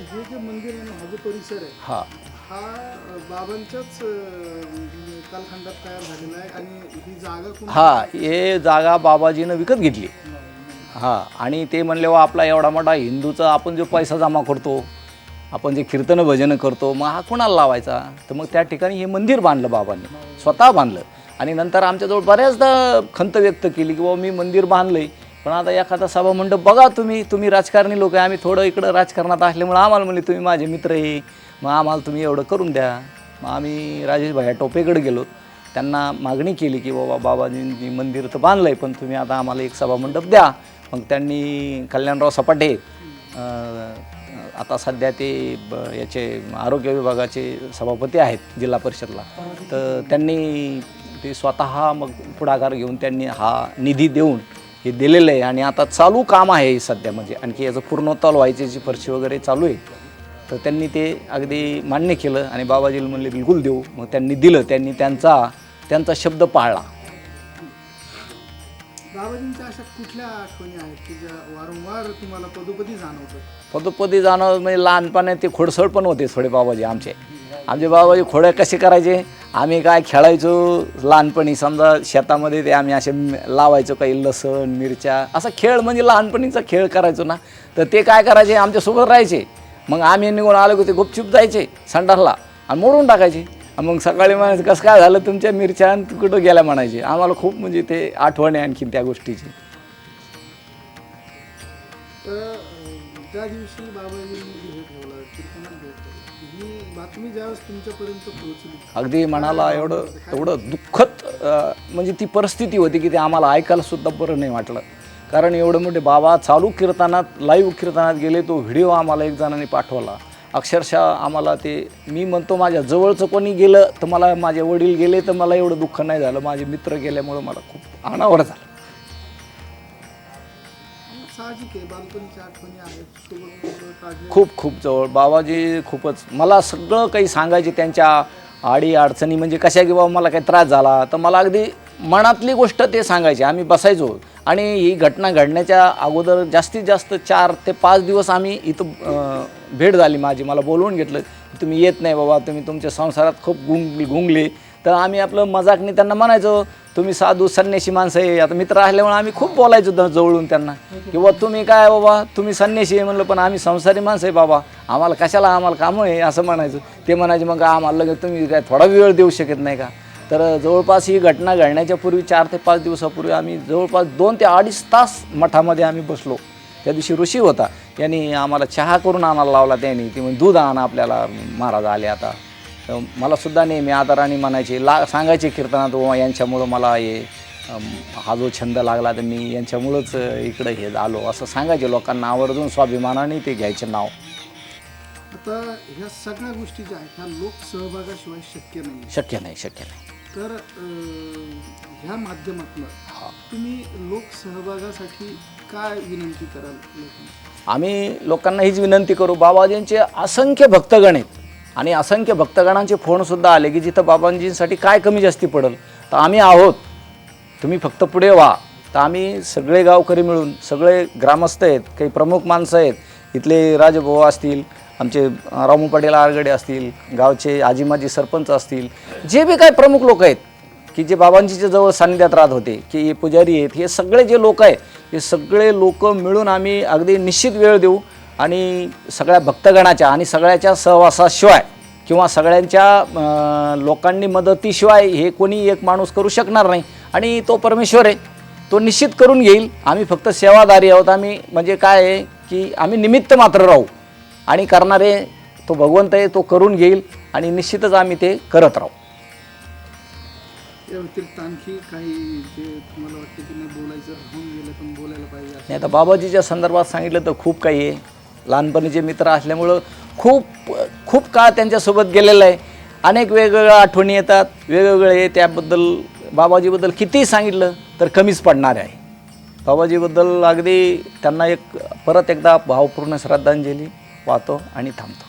मंदिर आहे हा हा. अ, बाबांच्याच कालखंडात तयार झालेला आहे आणि ही जागा कोण हा हे जागा बाबाजीनं विकत घेतली. हा आणि ते म्हणले वा आपला एवढा मोठा हिंदूचा आपण जो पैसा जमा करतो आपण जे कीर्तन भजन करतो मग हा कोणाला लावायचा? तर मग त्या ठिकाणी हे मंदिर बांधलं बाबांनी स्वतः बांधलं. आणि नंतर आमच्याजवळ बऱ्याचदा खंत व्यक्त केली की बाबा मी मंदिर बांधलंय पण आता एखादा सभा मंडप बघा तुम्ही तुम्ही राजकारणी लोक आहे आम्ही थोडं इकडं राजकारणात असल्यामुळे आम्हाला म्हणले तुम्ही माझे मित्र आहे मग आम्हाला तुम्ही एवढं करून द्या. मग आम्ही राजेश भाया टोपेकडे गेलो. त्यांना मागणी केली की बाबा बाबाजींनी मंदिर तर बांधलं आहे पण तुम्ही आता आम्हाला एक सभामंडप द्या. मग त्यांनी कल्याणराव सपाटे आता सध्या ते ब याचे आरोग्य विभागाचे सभापती आहेत जिल्हा परिषदला. तर त्यांनी ते स्वतः मग पुढाकार घेऊन त्यांनी हा निधी देऊन हे दिलेलं आहे आणि आता चालू काम आहे हे सध्या. म्हणजे आणखी याचं पूर्णोत्ताल व्हायची जी फरशी वगैरे चालू आहे तर त्यांनी ते अगदी मान्य केलं आणि बाबाजीला म्हणले बिलकुल देऊ. मग त्यांनी दिलं त्यांनी त्यांचा त्यांचा शब्द पाळला. बाबाजींच्या अशा कुठल्या आठवणी आहेत की ज्या वारंवार तुम्हाला पदोपदी जाणवतात? पदोपदी जाणं म्हणजे लहानपणी ते खोडसळ पण होते थोडे बाबाजी आमचे. आमचे बाबाजी खोड्या कसे करायचे? आम्ही काय खेळायचो? लहानपणी समजा शेतामध्ये ते आम्ही असे लावायचो काही लसण मिरच्या असा खेळ म्हणजे लहानपणीचा खेळ करायचो ना. तर ते काय करायचे? आमच्यासोबत राहायचे. मग आम्ही निघून आलो की ते गुपचूप जायचे संडासला आणि मोडून टाकायचे. मग सकाळी म्हणायचं कसं काय झालं? तुमच्या मिरच्या आणि कुठं गेल्या? म्हणायचे. आम्हाला खूप म्हणजे ते आठवण आहे आणखीन त्या गोष्टीची. त्या दिवशी बाबाजींनी हे ठेवला कीर्तनात भेट ही बातमी ज्यावेळेस तुमच्यापर्यंत पोहोचली. अगदी मनाला एवढं एवढं दुःखद म्हणजे ती परिस्थिती होती की ते आम्हाला ऐकायला सुद्धा बरं नाही वाटलं. कारण एवढे मोठे बाबा चालू कीर्तनात लाईव्ह कीर्तनात गेले तो व्हिडिओ आम्हाला एक जणांनी पाठवला. अक्षरशः आम्हाला ते मी म्हणतो माझ्या जवळचं कोणी गेलं तर मला माझे वडील गेले तर मला एवढं दुःख नाही झालं. माझे मित्र गेल्यामुळं मला खूप अनावर झालं. साहजिक आहे बालपणीच्या आठवणी आहेत सोबत काढले. खूप खूप जवळ. बाबाजी खूपच. मला सगळं काही सांगायचे त्यांच्या आडी अडचणी म्हणजे कशा की बाबा मला काही त्रास झाला तर मला अगदी मनातली गोष्ट ते सांगायचे. आम्ही बसायचो. आणि ही घटना घडण्याच्या अगोदर जास्तीत जास्त चार ते पाच दिवस आम्ही इथं अं, भेट झाली माझी. मला बोलवून घेतलं तुम्ही येत नाही बाबा तुम्ही तुमच्या संसारात खूप गुंग गुंगले. तर आम्ही आपलं मजाकने त्यांना म्हणायचो तुम्ही साधू संन्यासी माणसं आहे. आता मित्र असल्यामुळे आम्ही खूप बोलायचो द- जवळून त्यांना. किंवा तुम्ही काय बाबा तुम्ही संन्यासी आहे म्हणलं पण आम्ही संसारी माणसं आहे बाबा. आम्हाला कशाला आम्हाला कामं आहे? असं म्हणायचं. ते म्हणायचे मग आम्हाला लगेच तुम्ही काय थोडा वेळ देऊ शकत नाही का? तर जवळपास ही घटना घडण्याच्या पूर्वी चार ते पाच दिवसापूर्वी आम्ही जवळपास दोन ते अडीच तास मठामध्ये आम्ही बसलो. त्या दिवशी ऋषी होता. यांनी आम्हाला चहा करून आणायला लावला त्यांनी. ती म्हणजे दूध आणा आपल्याला महाराज आले आता. तर मला सुद्धा नेहमी आदराने म्हणायचे ला सांगायचे कीर्तनात "बुवा, यांच्यामुळं मला हे हा जो छंद लागला तर मी यांच्यामुळंच इकडं हे आलो असं सांगायचे लोकांना आवर्जून स्वाभिमानाने ते घ्यायचे नाव. आता ह्या सगळ्या गोष्टी ज्या आहेत ह्या लोक सहभागाशिवाय शक्य नाही. शक्य नाही शक्य नाही. तर ह्या माध्यमातून तुम्ही लोक सहभागासाठी काय विनंती कराल आम्ही लोकांना हीच विनंती करू बाबाजींचे असंख्य भक्तगण आहेत. आणि असंख्य भक्तगणांचे फोनसुद्धा आले की जिथं बाबांजींसाठी काय कमी जास्ती पडेल? तर आम्ही आहोत. तुम्ही फक्त पुढे व्हा. तर आम्ही सगळे गावकरी मिळून सगळे ग्रामस्थ आहेत काही प्रमुख माणसं आहेत इथले राजभाऊ असतील आमचे रामू पाटील आरगडे असतील गावचे आजीमाजी सरपंच असतील जे बी काय प्रमुख लोक आहेत की जे बाबांजीच्या जवळ सान्निध्यात राहत होते की हे पुजारी आहेत हे सगळे जे लोक आहेत हे सगळे लोक मिळून आम्ही अगदी निश्चित वेळ देऊ. आणि सगळ्या भक्तगणाच्या आणि सगळ्याच्या सहवासाशिवाय किंवा सगळ्यांच्या लोकांनी मदतीशिवाय हे कोणी एक माणूस करू शकणार नाही. आणि तो परमेश्वर आहे तो निश्चित करून घेईल. आम्ही फक्त सेवादारी आहोत. आम्ही म्हणजे काय आहे की आम्ही निमित्त मात्र राहू. आणि करणारे तो भगवंत आहे तो करून घेईल आणि निश्चितच आम्ही ते करत राहू. नाही आता बाबाजीच्या संदर्भात सांगितलं तर खूप काही आहे. लहानपणीचे मित्र असल्यामुळं खूप खूप काळ त्यांच्यासोबत गेलेला आहे. अनेक वेगवेगळ्या आठवणी येतात. वेगवेगळे त्याबद्दल बाबाजीबद्दल कितीही सांगितलं तर कमीच पडणार आहे. बाबाजीबद्दल अगदी त्यांना एक परत एकदा भावपूर्ण श्रद्धांजली वाहतो आणि थांबतो.